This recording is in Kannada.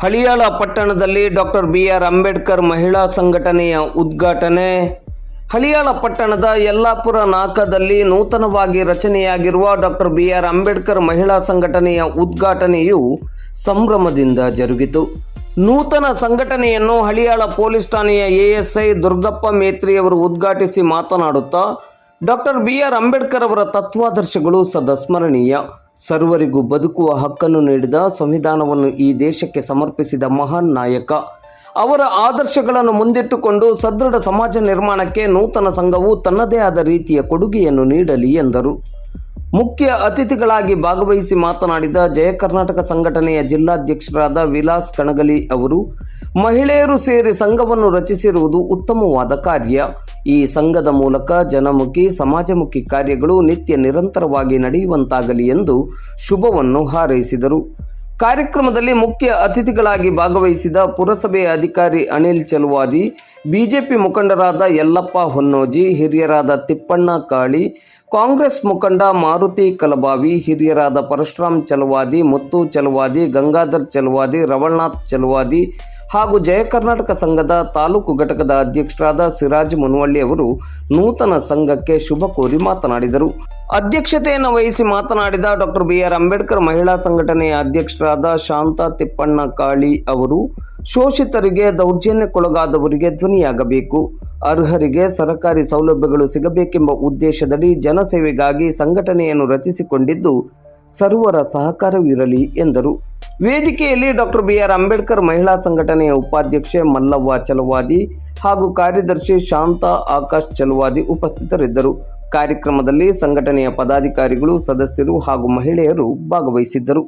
ಹಳಿಯಾಳ ಪಟ್ಟಣದಲ್ಲಿ ಡಾಕ್ಟರ್ ಬಿ ಆರ್ ಅಂಬೇಡ್ಕರ್ ಮಹಿಳಾ ಸಂಘಟನೆಯ ಉದ್ಘಾಟನೆ. ಹಳಿಯಾಳ ಪಟ್ಟಣದ ಯಲ್ಲಾಪುರ ನಾಕದಲ್ಲಿ ನೂತನವಾಗಿ ರಚನೆಯಾಗಿರುವ ಡಾಕ್ಟರ್ ಬಿ ಆರ್ ಅಂಬೇಡ್ಕರ್ ಮಹಿಳಾ ಸಂಘಟನೆಯ ಉದ್ಘಾಟನೆಯು ಸಂಭ್ರಮದಿಂದ ಜರುಗಿತು. ನೂತನ ಸಂಘಟನೆಯನ್ನು ಹಳಿಯಾಳ ಪೊಲೀಸ್ ಠಾಣೆಯ ಎಎಸ್ಐ ದುರ್ಗಪ್ಪ ಮೇತ್ರಿಯವರು ಉದ್ಘಾಟಿಸಿ ಮಾತನಾಡುತ್ತಾ, ಡಾಕ್ಟರ್ ಬಿ ಆರ್ ಅಂಬೇಡ್ಕರ್ ಅವರ ತತ್ವಾದರ್ಶಗಳು ಸದಸ್ಮರಣೀಯ. ಸರ್ವರಿಗೂ ಬದುಕುವ ಹಕ್ಕನ್ನು ನೀಡಿದ ಸಂವಿಧಾನವನ್ನು ಈ ದೇಶಕ್ಕೆ ಸಮರ್ಪಿಸಿದ ಮಹಾನ್ ನಾಯಕ. ಅವರ ಆದರ್ಶಗಳನ್ನು ಮುಂದಿಟ್ಟುಕೊಂಡು ಸದೃಢ ಸಮಾಜ ನಿರ್ಮಾಣಕ್ಕೆ ನೂತನ ಸಂಘವು ತನ್ನದೇ ಆದ ರೀತಿಯ ಕೊಡುಗೆಯನ್ನು ನೀಡಲಿ ಎಂದರು. ಮುಖ್ಯ ಅತಿಥಿಗಳಾಗಿ ಭಾಗವಹಿಸಿ ಮಾತನಾಡಿದ ಜಯ ಕರ್ನಾಟಕ ಸಂಘಟನೆಯ ಜಿಲ್ಲಾಧ್ಯಕ್ಷರಾದ ವಿಲಾಸ್ ಕಣಗಲಿ ಅವರು, ಮಹಿಳೆಯರು ಸೇರಿ ಸಂಘವನ್ನು ರಚಿಸಿರುವುದು ಉತ್ತಮವಾದ ಕಾರ್ಯ. ಈ ಸಂಘದ ಮೂಲಕ ಜನಮುಖಿ, ಸಮಾಜಮುಖಿ ಕಾರ್ಯಗಳು ನಿತ್ಯ ನಿರಂತರವಾಗಿ ನಡೆಯುವಂತಾಗಲಿ ಎಂದು ಶುಭವನ್ನು ಹಾರೈಸಿದರು. ಕಾರ್ಯಕ್ರಮದಲ್ಲಿ ಮುಖ್ಯ ಅತಿಥಿಗಳಾಗಿ ಭಾಗವಹಿಸಿದ ಪುರಸಭೆಯ ಅಧಿಕಾರಿ ಅನಿಲ್ ಚಲುವಾದಿ, ಬಿಜೆಪಿ ಮುಖಂಡರಾದ ಯಲ್ಲಪ್ಪ ಹೊನ್ನೋಜಿ, ಹಿರಿಯರಾದ ತಿಪ್ಪಣ್ಣ ಕಾಳಿ, ಕಾಂಗ್ರೆಸ್ ಮುಖಂಡ ಮಾರುತಿ ಕಲಬಾವಿ, ಹಿರಿಯರಾದ ಪರಶುರಾಮ್ ಚಲುವಾದಿ, ಮುತ್ತು ಚಲುವಾದಿ, ಗಂಗಾಧರ್ ಚಲುವಾದಿ, ರವಳ್ನಾಥ್ ಚಲವಾದಿ ಹಾಗೂ ಜಯ ಕರ್ನಾಟಕ ಸಂಘದ ತಾಲೂಕು ಘಟಕದ ಅಧ್ಯಕ್ಷರಾದ ಸಿರಾಜ್ ಮುನವಳ್ಳಿ ಅವರು ನೂತನ ಸಂಘಕ್ಕೆ ಶುಭ ಕೋರಿ ಮಾತನಾಡಿದರು. ಅಧ್ಯಕ್ಷತೆಯನ್ನು ವಹಿಸಿ ಮಾತನಾಡಿದ ಡಾಕ್ಟರ್ ಬಿ ಆರ್ ಅಂಬೇಡ್ಕರ್ ಮಹಿಳಾ ಸಂಘಟನೆಯ ಅಧ್ಯಕ್ಷರಾದ ಶಾಂತಾ ತಿಪ್ಪಣ್ಣ ಕಾಳಿ ಅವರು, ಶೋಷಿತರಿಗೆ ದೌರ್ಜನ್ಯಕ್ಕೊಳಗಾದವರಿಗೆ ಧ್ವನಿಯಾಗಬೇಕು, ಅರ್ಹರಿಗೆ ಸರಕಾರಿ ಸೌಲಭ್ಯಗಳು ಸಿಗಬೇಕೆಂಬ ಉದ್ದೇಶದಡಿ ಜನಸೇವೆಗಾಗಿ ಸಂಘಟನೆಯನ್ನು ರಚಿಸಿಕೊಂಡಿದ್ದು, ಸರ್ವರ ಸಹಕಾರವಿರಲಿ ಎಂದರು. ವೇದಿಕೆಯಲ್ಲಿ ಡಾಕ್ಟರ್ ಬಿ ಆರ್ ಅಂಬೇಡ್ಕರ್ ಮಹಿಳಾ ಸಂಘಟನೆಯ ಉಪಾಧ್ಯಕ್ಷೆ ಮಲ್ಲವ್ವ ಚಲವಾದಿ ಹಾಗೂ ಕಾರ್ಯದರ್ಶಿ ಶಾಂತಾ ಆಕಾಶ್ ಚಲವಾದಿ ಉಪಸ್ಥಿತರಿದ್ದರು. ಕಾರ್ಯಕ್ರಮದಲ್ಲಿ ಸಂಘಟನೆಯ ಪದಾಧಿಕಾರಿಗಳು, ಸದಸ್ಯರು ಹಾಗೂ ಮಹಿಳೆಯರು ಭಾಗವಹಿಸಿದ್ದರು.